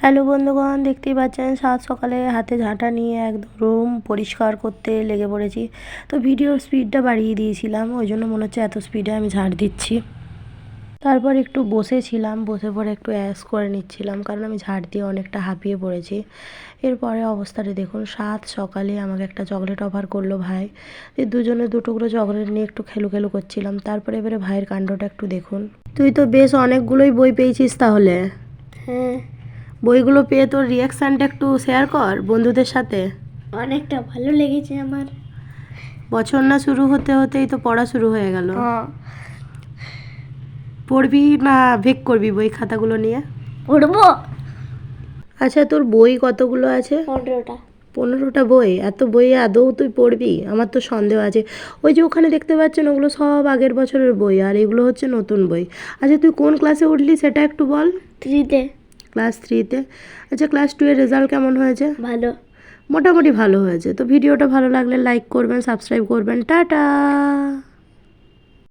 Hello বন্ধুগণ, দেখতেই পাচ্ছেন সাত সকালে হাতে ঝাঁটা নিয়ে একদম রুম পরিষ্কার করতে লেগে পড়েছি। তো ভিডিওর স্পিডটা বাড়িয়ে দিয়েছিলাম, ওই জন্য মনে হচ্ছে এত স্পিডে আমি ঝাড় দিচ্ছি। তারপর একটু বসেছিলাম, বসে পড়ে একটু অ্যাশ করে নিচ্ছিলাম, কারণ আমি ঝাড় দিয়ে অনেকটা হাঁপিয়ে পড়েছি। এরপরে অবস্থাটা দেখুন, সাত সকালে আমাকে একটা চকলেট অফার করল ভাই। দুজনে দু টুকরো চকলেট নিয়ে একটু খেলু খেলু করছিলাম, তারপরে এবারে ভাইয়ের কাণ্ডটা একটু দেখুন। তুই তো বেশ অনেকগুলোই বই পেয়েছিস তাহলে। হ্যাঁ। বইগুলো পেয়ে তোর রিয়াকশানটা একটু শেয়ার কর বন্ধুদের সাথে। অনেকটা ভালো লেগেছে আমার। বছর না শুরু হতে হতেই তো পড়া শুরু হয়ে গেল। পড়বি না ভেক করবি বই খাতাগুলো নিয়ে? পড়ব। আচ্ছা তোর বই কতগুলো আছে? পনেরোটা। পনেরোটা বই এত বই আদৌ তুই পড়বি? আমার তো সন্দেহ আছে। ওই যে ওখানে দেখতে পাচ্ছেন ওগুলো সব আগের বছরের বই আর এগুলো হচ্ছে নতুন বই। আচ্ছা তুই কোন ক্লাসে উঠলি সেটা একটু বল। থ্রিতে ক্লাস থ্রিতে আচ্ছা ক্লাস টু এর রেজাল্ট কেমন হয়েছে? ভালো। মোটামুটি ভালো হয়েছে। তো ভিডিওটা ভালো লাগলে লাইক করবেন সাবস্ক্রাইব করবেন। টাটা!